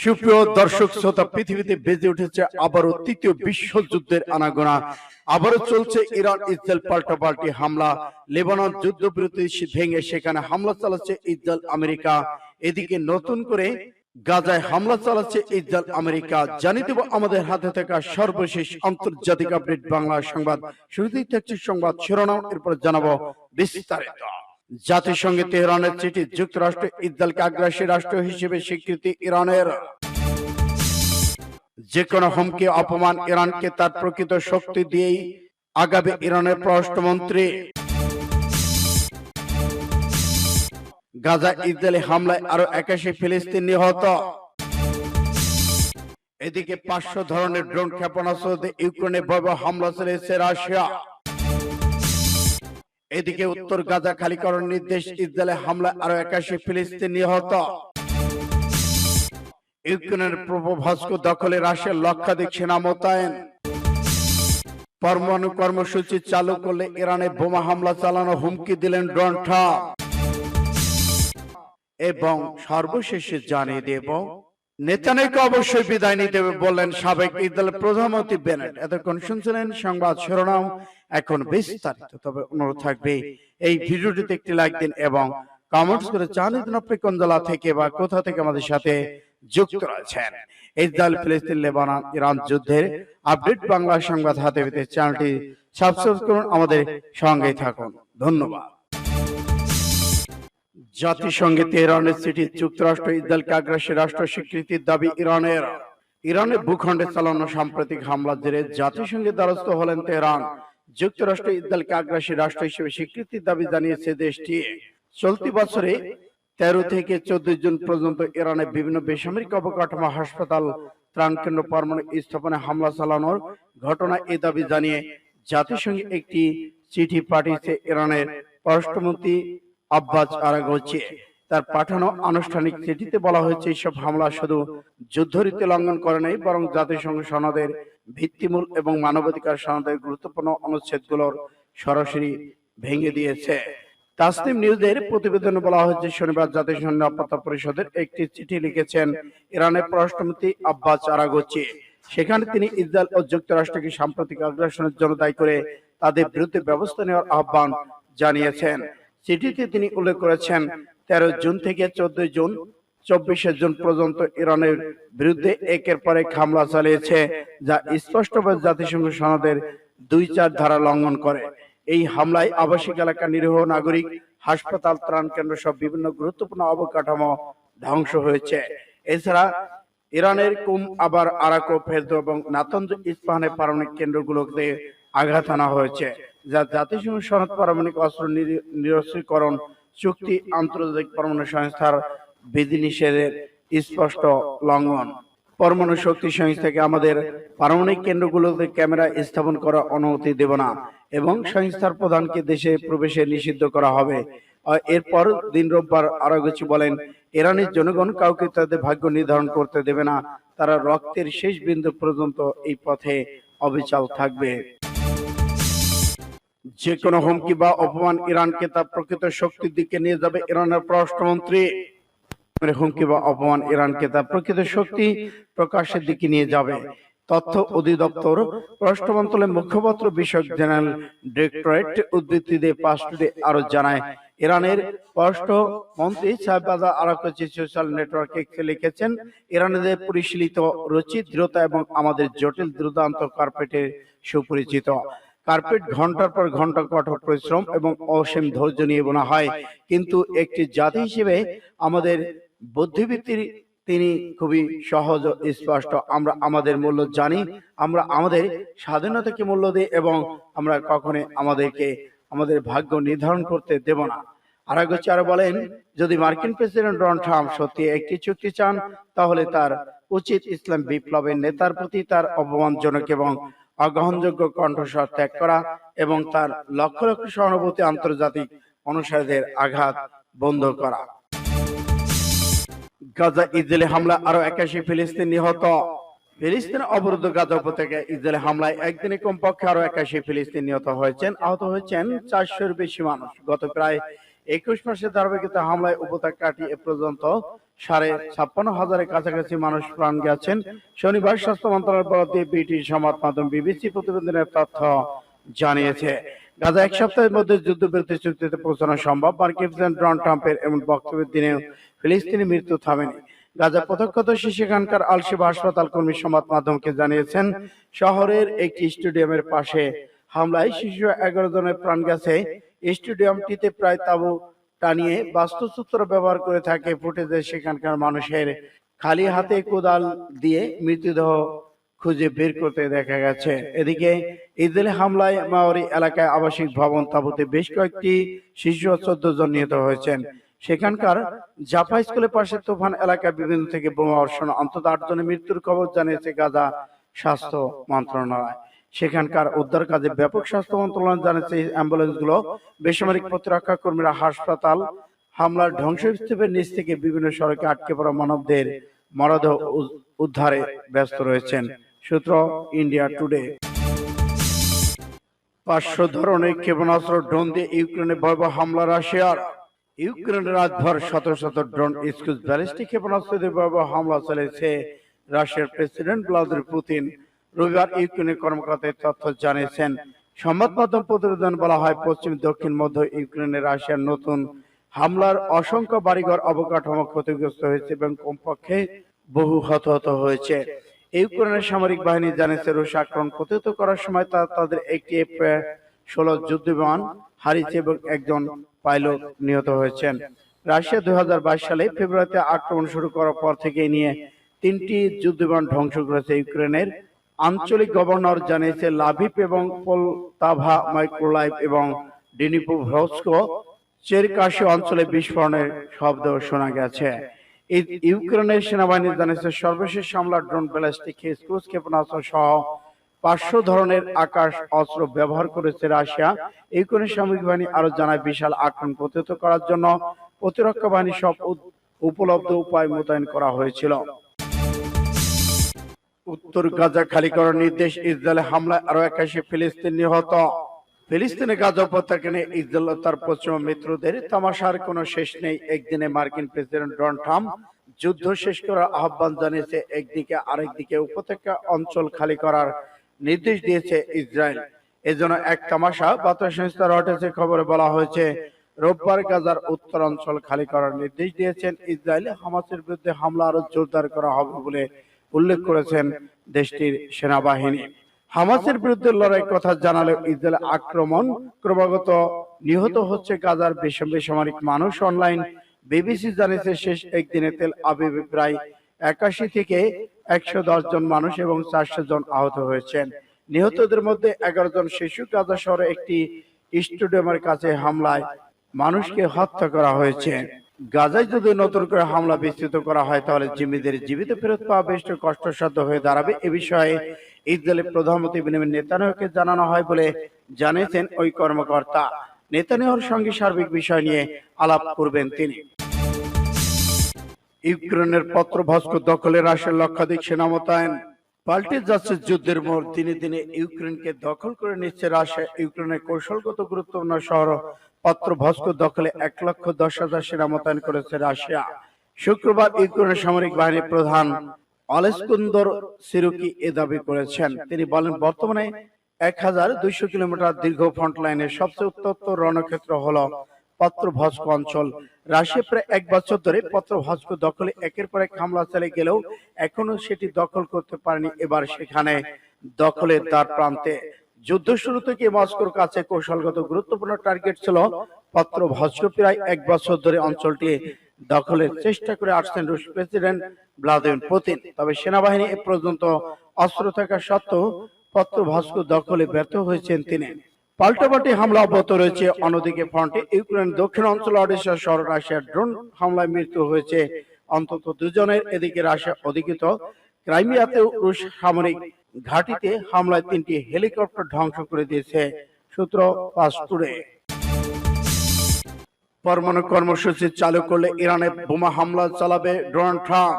সুপ্রিয় দর্শক শ্রোতা, পৃথিবীতে বেজে উঠেছে আবারও তৃতীয় বিশ্বযুদ্ধের আনাগোনা। আবারও চলছে ইরান ইসরায়েল পাল্টাপাল্টি হামলা। লেবানন যুদ্ধবিরতি ভেঙে সেখানে হামলা চালাচ্ছে ইসরায়েল, আমেরিকা। এদিকে নতুন করে গাজায় হামলা চালাচ্ছে ইসরায়েল, আমেরিকা। জানিয়ে দেব আমাদের হাতে থাকা সর্বশেষ আন্তর্জাতিক আপডেট বাংলা সংবাদ। শুরুতেই থাকছে সংবাদ শিরোনাম, এরপর জানাব বিস্তারিত। জাতিসংঘে তেহরানের চিঠি যুক্তরাষ্ট্র ইসরায়েলকে আগ্রাসী রাষ্ট্র হিসেবে স্বীকৃতি ইরানের। যে কোনো হুমকি অপমান ইরানকে তার প্রকৃত শক্তি দিয়েই আগাবে ইরানের পররাষ্ট্রমন্ত্রী। গাজা ইসরায়েলি হামলায় আরও একাশি ফিলিস্তিন নিহত। এদিকে পাঁচশো ধরনের ড্রোন ক্ষেপণাস্ত্র ইউক্রেনে ভয়াবহ হামলা চালিয়েছে রাশিয়া। এদিকে উত্তর গাজা খালিকরণ নির্দেশ ইসরায়েলে হামলায় আরও একাশি ফিলিস্তিন নিহত। ইউক্রেনের পূর্ব ভাস্কো দখলে রাশিয়ার লক্ষাধিক সেনা মোতায়েন। পরমাণু কর্মসূচি চালু করলে ইরানে বোমা হামলা চালানো হুমকি দিলেন ডোনাল্ড ট্রাম্প। এবং সর্বশেষে জানিয়ে দেব নেতানিয়াহু অবশ্যই বিদায় নিতে বললেন সাবেক ইসরায়েলের প্রধানমন্ত্রী বেনেট। এতক্ষণ শুনছিলেন সংবাদ শিরোনাম, এখন বিস্তারিত। তবে অনুরোধ থাকবে, এই ভিডিওটিতে একটি লাইক দিন এবং কমেন্টস করে জানিয়ে দিন আপনি কোন জেলা থেকে বা কোথা থেকে আমাদের সাথে যুক্ত রয়েছেন। ইসরায়েল, ফিলিস্তিন, লেবানন, ইরান যুদ্ধের আপডেট বাংলা সংবাদ হাতে পেতে চ্যানেলটি সাবস্ক্রাইব করুন, আমাদের সঙ্গেই থাকুন। ধন্যবাদ। জাতিসংঘে তেহরানের সিটি যুক্তরাষ্ট্র ইসরায়েলকে আগ্রাসী রাষ্ট্র স্বীকৃতির দাবি ইরানের। ইরানের ভূখণ্ডে চালানো সাম্প্রতিক হামলার জেরে জাতিসংঘের দ্বারস্থ হলেন তেহরান। যুক্তরাষ্ট্র ইসরায়েলকে আগ্রাসী রাষ্ট্র হিসেবে স্বীকৃতির দাবি জানিয়েছে দেশটি। চলতি বছরে তেরো থেকে চোদ্দ জুন পর্যন্ত ইরানের বিভিন্ন বেসামরিক অবকাঠামো, হাসপাতাল ত্রাণ কেন্দ্র পরমাণু স্থাপনে হামলা চালানোর ঘটনা এ দাবি জানিয়ে জাতিসংঘে একটি চিঠি পাঠিয়েছে ইরানের পররাষ্ট্রমন্ত্রী আব্বাস আরাগোচি তার পাঠানো আনুষ্ঠানিক চিঠিতে বলা হয়েছে এইসব হামলা শুধু যুদ্ধরীতি লঙ্ঘন করে নাই বরং জাতিসংঘ সনদের ভিত্তিমূল এবং মানবাধিকার সনদের গুরুত্বপূর্ণ অনুচ্ছেদগুলোর সরাসরি ভেঙে দিয়েছে। তাসনিম নিউজের প্রতিবেদনে বলা হয়েছে শনিবার জাতিসংঘ নিরাপত্তা পরিষদের একটি চিঠি লিখেছেন ইরানের পররাষ্ট্রমন্ত্রী আব্বাস আরাগোচি। সেখানে তিনি ইসরায়েল ও যুক্তরাষ্ট্রকে সাম্প্রতিক আগ্রাসনের জন্য দায়ী করে তাদের বিরুদ্ধে ব্যবস্থা নেওয়ার আহ্বান জানিয়েছেন। চিঠিতে তিনি উল্লেখ করেছেন, তেরো জুন থেকে চোদ্দই জুন, চব্বিশে জুন পর্যন্ত ইরানের বিরুদ্ধে একের পর এক হামলা চালিয়েছে, যা স্পষ্টভাবে জাতিসংঘ সনদের দুই চার ধারা লঙ্ঘন করে। এই হামলায় আবাসিক এলাকা নিরীহ নাগরিক, হাসপাতাল ত্রাণ কেন্দ্র সব বিভিন্ন গুরুত্বপূর্ণ অবকাঠামো ধ্বংস হয়েছে। এছাড়া ইরানের কুম আবার আরাকো, ফেরদো এবং নাতঞ্জ ইস্পাহানের পারমাণবিক কেন্দ্রগুলোতে আঘাত আনা হয়েছে। যা জাতিসংঘ সনদ পারমাণবিক অস্ত্র নিরস্ত্রীকরণ চুক্তি আন্তর্জাতিক পরমাণু সংস্থার বিধিনিষেধের স্পষ্ট লঙ্ঘন। পরমাণু শক্তি সংস্থাকে আমাদের পারমাণবিক কেন্দ্রগুলোতে ক্যামেরা স্থাপন করার অনুমতি দেব না এবং সংস্থার প্রধানকে দেশে প্রবেশে নিষিদ্ধ করা হবে। এরপর দিন রোববার আরও কিছু বলেন, ইরানের জনগণ কাউকে তাদের ভাগ্য নির্ধারণ করতে দেবে না, তারা রক্তের শেষ বিন্দু পর্যন্ত এই পথে অবিচল থাকবে। যে কোনো হুমকি বা অপমান ইরানকে তার প্রকৃত শক্তির দিকে নিয়ে যাবে ইরানের পররাষ্ট্রমন্ত্রী। হুমকি বা অপমান ইরানকে তার প্রকৃত শক্তি প্রকাশের দিকে নিয়ে যাবে। তথ্য অধিদপ্তর পররাষ্ট্র মন্ত্রণালয়ের মুখপাত্র বিষয়ক জেনারেল ডিরেক্টরেট উদ্ধৃতি দিয়ে পাঁচটি আরও জানায়, ইরানের পররাষ্ট্র মন্ত্রী সাহেবাদা আরাকচি সোশ্যাল নেটওয়ার্কে লিখেছেন ইরানের পরিশীলিত রুচি, দৃঢ়তা এবং আমাদের জটিল, দুর্দান্ত কার্পেটের সুপরিচিত। কার্পেট ঘণ্টার পর ঘণ্টা কঠোর পরিশ্রম এবং অসীম ধৈর্য নিয়ে বোনা হয়। কিন্তু একটি জাতি হিসেবে আমাদের বুদ্ধিবৃত্তির তিনি খুবই সহজ ও স্পষ্ট। আমরা আমাদের মূল্য জানি আমরা আমাদের স্বাধীনতাকে মূল্য দিই এবং আমরা কখনো আমাদেরকে আমাদের ভাগ্য নির্ধারণ করতে দেব না। আরাগোচি আরও বলেন যদি মার্কিন প্রেসিডেন্ট ডোনাল্ড ট্রাম্প সত্যি একটি চুক্তি চান তাহলে তার উচিত ইসলাম বিপ্লবের নেতার প্রতি তার অপমানজনক এবং অগ্রহণযোগ্য কণ্ঠস্বর ত্যাগ করা এবং তার লক্ষ লক্ষ সহানুভূতি আন্তর্জাতিক অনুসারীদের আঘাত বন্ধ করা। গাজা, ইসরায়েলি হামলা আরও একাশি ফিলিস্তিন নিহত। ফিলিস্তিন অবরুদ্ধ গাজা উপত্যকায় ইসরায়েলি হামলায় একদিনে কমপক্ষে আরও একাশি ফিলিস্তিন নিহত হয়েছেন, আহত হয়েছেন চারশোর বেশি মানুষ। গত প্রায় একুশ মাসের ধারাবাহিকতা হামলায় উপত্যকাটি এ পর্যন্ত সাড়ে ছাপ্পান্ন হাজারের কাছাকাছি মানুষ প্রাণ গেছেন। শনিবার স্বাস্থ্য মন্ত্রণালয় বরাদ্দে বিটি সংবাদ মাধ্যম বিবিসি প্রতিবেদনের তথ্য জানিয়েছে। গাজা এক সপ্তাহের মধ্যে যুদ্ধবিরতি চুক্তিতে পৌঁছানো সম্ভব। মার্কিন প্রেসিডেন্ট ডোনাল্ড ট্রাম্পের এমন বক্তব্যের দিনে ফিলিস্তিনি মৃত্যু থামেনি। গাজা প্রত্যক্ষদর্শী সেখানকার আলশিবা হাসপাতাল কর্মী সংবাদ মাধ্যমকে জানিয়েছেন, শহরের একটি স্টেডিয়ামের পাশে হামলায় শিশু এগারো জনের প্রাণ গেছে। স্টেডিয়ামটিতে প্রায় তাবু টানিয়ে বাস্তুসূত্র ব্যবহার করে থাকে ফুটেজে সেখানকার মানুষের খালি হাতে কোদাল দিয়ে মৃতদেহ খুঁজে বের করতে দেখা গেছে। এদিকে ইসরায়েলি হামলায় মাওরি এলাকায় আবাসিক ভবন তাবুতে বেশ কয়েকটি শিশু চোদ্দ জন নিহত হয়েছেন। সেখানকার জাফা স্কুলের পাশে তুফান এলাকায় বিভিন্ন থেকে বোমা বর্ষণ, অন্তত আট জনের মৃত্যুর খবর জানিয়েছে গাজা স্বাস্থ্য মন্ত্রণালয়। সেখানকার উদ্ধার কাজে ব্যাপক স্বাস্থ্য মন্ত্রণালয় জানিয়েছে এই অ্যাম্বুলেন্সগুলো। বেসামরিক প্রতিরক্ষা কর্মীরা হাসপাতাল, হামলার ধ্বংসস্তূপের নিচ থেকে বিভিন্ন সড়কে আটকে পড়া মানবদের মরদেহ উদ্ধারে ব্যস্ত রয়েছেন। সূত্র ইন্ডিয়া টুডে। পাঁচশো ধরনের ক্ষেপণাস্ত্র ড্রোন দিয়ে ইউক্রেনে ভয়াবহ হামলা রাশিয়ার। ইউক্রেনের রাতভর শত শত ড্রোন স্কুজ ব্যালিস্টিক ক্ষেপণাস্ত্র দিয়ে ভয়াবহ হামলা চালিয়েছে রাশিয়ার প্রেসিডেন্ট ভ্লাদিমির পুতিন। রবিবার ইউক্রেনের কর্মকর্তার তথ্য জানিয়েছেন, সংবাদ মাধ্যম প্রতিবেদন বলা হয় পশ্চিম, দক্ষিণ, মধ্য ইউক্রেনে রাশিয়ার নতুন হামলার অসংখ্য বাড়িঘর অবকাঠামো ক্ষতিগ্রস্ত হয়েছে এবং কমপক্ষে বহু হতাহত হয়েছে। ইউক্রেনের সামরিক বাহিনী জানিয়েছে, রুশ আক্রমণ প্রতিহত করার সময় তারা তাদের একটি ষোলো যুদ্ধ বিমান হারিয়েছে এবং একজন পাইলট নিহত হয়েছেন। রাশিয়া দুই হাজার বাইশ সালে ফেব্রুয়ারিতে আক্রমণ শুরু করার পর থেকে নিয়ে তিনটি যুদ্ধ বিমান ধ্বংস করেছে ইউক্রেনের আঞ্চলিক গভর্নর জানিয়েছে লাভিপ এবং পোলতাভা মাইক্রোলাইভ এবং ডিনিপোভ্রস্কো চেরকাশি অঞ্চলে বিস্ফোরণের শব্দ শোনা গেছে। ইউক্রেনের সেনাবাহিনী জানিয়েছে সর্বশেষ হামলা ড্রোন ব্যালিস্টিক ক্রুজ ক্ষেপণাস্ত্র সহ পাঁচশো ধরনের আকাশ অস্ত্র ব্যবহার করেছে রাশিয়া। ইউক্রেনের সামরিক বাহিনী আরও জানায় বিশাল আক্রমণ প্রতিহত করার জন্য প্রতিরক্ষা বাহিনী সব উপলব্ধ উপায় মোতায়েন করা হয়েছিল। উত্তর গাজা খালি করার নির্দেশ ইসরায়েলে হামলায় আরও একাশি ফিলিস্তিন নিহত। ফিলিস্তিনে গাজা উপত্যকা নিয়ে ইসরায়েল তার পশ্চিম মিত্রদের তামাশার কোনো শেষ নেই। একদিনে মার্কিন প্রেসিডেন্ট ডোনাল্ড ট্রাম্প যুদ্ধ শেষ করার আহ্বান জানিয়েছে। একদিকে আরেকদিকে উপত্যকা অঞ্চল খালি করার নির্দেশ দিয়েছে ইসরায়েল। এজন্য এক তামাশা বার্তা সংস্থা রয়টার্সের খবরে বলা হয়েছে, রোববার গাজার উত্তর অঞ্চল খালি করার নির্দেশ দিয়েছেন ইসরায়েল। হামাসের বিরুদ্ধে হামলা আরও জোরদার করা হবে বলে উল্লেখ করেছেন দেশটির সেনাবাহিনী। হামাসের বিরুদ্ধে লড়াই কথা জানালেও ইসরায়েল আক্রমণ ক্রমাগত নিহত হচ্ছে গাজার বেসম বেসামরিক মানুষ। অনলাইন বিবিসি জানিয়েছে, শেষ একদিনে তেল আবিবে প্রায় একাশি থেকে একশো দশ জন মানুষ এবং চারশো জন আহত হয়েছেন। নিহতদের মধ্যে এগারো জন শিশু। গাজা শহরে একটি স্টেডিয়ামের কাছে হামলায় মানুষকে হত্যা করা হয়েছে। গাজায় যদি নতুন করে হামলা বিস্তৃত করা হয়, তাহলে জিম্মিদের জীবিত ফেরত পাওয়া বেশ কষ্টসাধ্য হয়ে দাঁড়াবে। এ বিষয়ে ইসরায়েলের প্রধানমন্ত্রী বিনিময় নেতানিয়াহুকে জানানো হয় বলে জানিয়েছেন ওই কর্মকর্তা। নেতানিয়াহুর সঙ্গে সার্বিক বিষয় নিয়ে আলাপ করবেন তিনি। ইউক্রেনের পত্র ভাস্কর দখলে রাশিয়ার লক্ষাধিক সেনা মোতায়েন। পাল্টে যাচ্ছে যুদ্ধের মোড় দিনে দিনে ইউক্রেনকে দখল করে নিচ্ছে রাশিয়া। ইউক্রেনের কৌশলগত গুরুত্বপূর্ণ শহর পত্র ভাস্কর দখলে এক লক্ষ দশ হাজার সেনা মোতায়েন করেছে রাশিয়া। শুক্রবার ইউক্রেনের সামরিক বাহিনীর প্রধান অলেস্কুন্দর সিরুকি এ দাবি করেছেন। তিনি বলেন বর্তমানে এক হাজার দুইশো কিলোমিটার দীর্ঘ ফ্রন্ট লাইনের সবচেয়ে উত্তপ্ত রণক্ষেত্র হল পত্র ভস্ক অঞ্চল। রাশিয়া প্রায় এক বছর ধরে পত্র ভস্ক দখলে একের পর এক হামলা চালিয়ে গেলেও এখনও সেটি দখল করতে পারেনি এবার সেখানে দখলের দ্বার প্রান্তে যুদ্ধ শুরু থেকে মস্কোর কাছে কৌশলগত গুরুত্বপূর্ণ টার্গেট ছিল পত্র ভস্ক প্রায় এক বছর ধরে অঞ্চলটি দখলের চেষ্টা করে আসছেন রুশ প্রেসিডেন্ট ভ্লাদিমির পুতিন। তবে সেনাবাহিনী এ পর্যন্ত অস্ত্র থাকা সত্ত্বেও পত্র ভাস্ক দখলে ব্যর্থ হয়েছেন তিনি। পাল্টাপাল্টি হামলা অব্যাহত রয়েছে। অন্যদিকে ফ্রন্টে ইউক্রেন দক্ষিণ অঞ্চল অডিশা শহর রাশিয়ার ড্রোন হামলায় মৃত্যু হয়েছে। অন্তত দুজনের, এদিকে রাশিয়া অধিকৃত। ক্রাইমিয়াতেও রুশ সামরিক ঘাঁটিতে হামলায় তিনটি হেলিকপ্টার ধ্বংস করে দিয়েছে সূত্র পাস টুডে। পরমাণু কর্মসূচি চালু করলে ইরানে বোমা হামলা চালাবে ডোনাল্ড ট্রাম্প।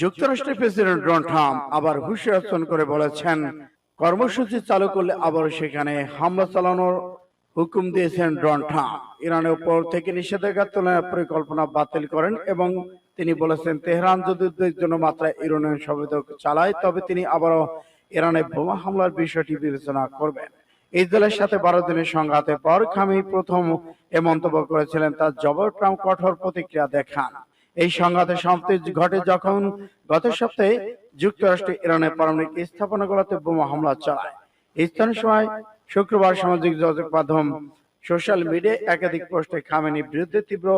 যুক্তরাষ্ট্রের প্রেসিডেন্ট ডোনাল্ড ট্রাম্প আবার হুঁশিয়ার করে বলেছেন কর্মসূচি চালু করলে আবার সেখানে হামলা চালানোর হুকুম দিয়েছেন ডোনাল্ড ইরানের উপর থেকে নিষেধাজ্ঞা তোলার পরিকল্পনা বাতিল করেন এবং তিনি বলেছেন, তেহরান যদি উদ্বেগজনক মাত্রায় ইরানের সংবেদক চালায়, তবে তিনি আবারও ইরানে বোমা হামলার বিষয়টি বিবেচনা করবেন। ইসরায়েলের সাথে বারো দিনের সংঘাতের পর খামি প্রথম এ মন্তব্য করেছিলেন, তার জবাব ট্রাম্প কঠোর প্রতিক্রিয়া দেখান। এই সংঘাতের সমাপ্তি ঘটে যখন গত সপ্তাহে যুক্তরাষ্ট্র ইরানের পারমাণবিক স্থাপনাগুলোতে বোমা হামলা চালায়। স্থানীয় সময় শুক্রবার সামাজিক যোগাযোগ মাধ্যম সোশ্যাল মিডিয়ায় একাধিক পোস্টে খামেনির বিরুদ্ধে তীব্র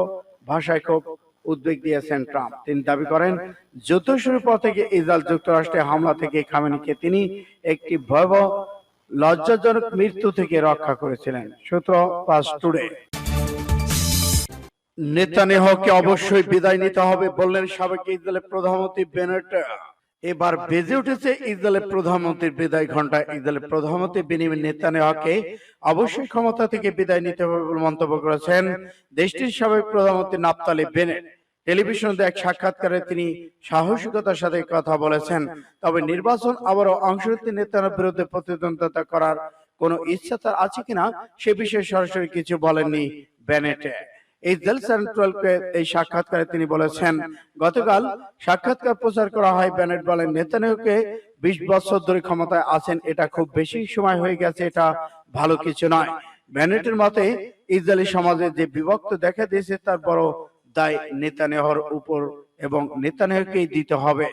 ভাষায় খুব উদ্বেগ দিয়েছেন ট্রাম্প। তিনি দাবি করেন যুদ্ধ শুরুর পর থেকে ইসরায়েল যুক্তরাষ্ট্রের হামলা থেকে খামেনিকে তিনি একটি ভয়াবহ লজ্জাজনক মৃত্যু থেকে রক্ষা করেছিলেন। সূত্র পাস টুডে। নেতানিয়াহুকে অবশ্যই বিদায় নিতে হবে বললেন সাবেক ইসরায়েলের প্রধানমন্ত্রী বেনেট এবার বেজে উঠেছে ইসরায়েলের প্রধানমন্ত্রীর বিদায় ঘণ্টা ইসরায়েলের প্রধানমন্ত্রী বেনিয়ামিন নেতানিয়াহুকে অবশ্যই ক্ষমতা থেকে বিদায় নিতে হবে বলে মন্তব্য করেছেন দেশটির সাবেক প্রধানমন্ত্রী নাফতালি বেনেট। টেলিভিশনে এক সাক্ষাৎকারে তিনি সাহসিকতার সাথে কথা বলেছেন। তবে নির্বাচন আবারও অংশ নিতে নেতার বিরুদ্ধে প্রতিদ্বন্দ্বিতা করার কোনো ইচ্ছা তার আছে কিনা সে বিষয়ে সরাসরি কিছু বলেননি বেনেটে। ইসরায়েল সেন্ট্রালকে এই সাক্ষাৎকারে তিনি বলেছেন গতকাল সাক্ষাৎকার প্রচার করা হয় বেনেট বলেন নেতানিয়াহুকে বিশ বছর ধরে ক্ষমতায় আছেন এটা খুব বেশি সময় হয়ে গেছে এটা ভালো কিছু নয়। বেনেটের মতে ইসরায়েলি সমাজে যে বিভক্ত দেখা দিয়েছে তার বড় দায় নেতানিয়াহুর উপর এবং নেতানিয়াহুকেই দিতে হবে।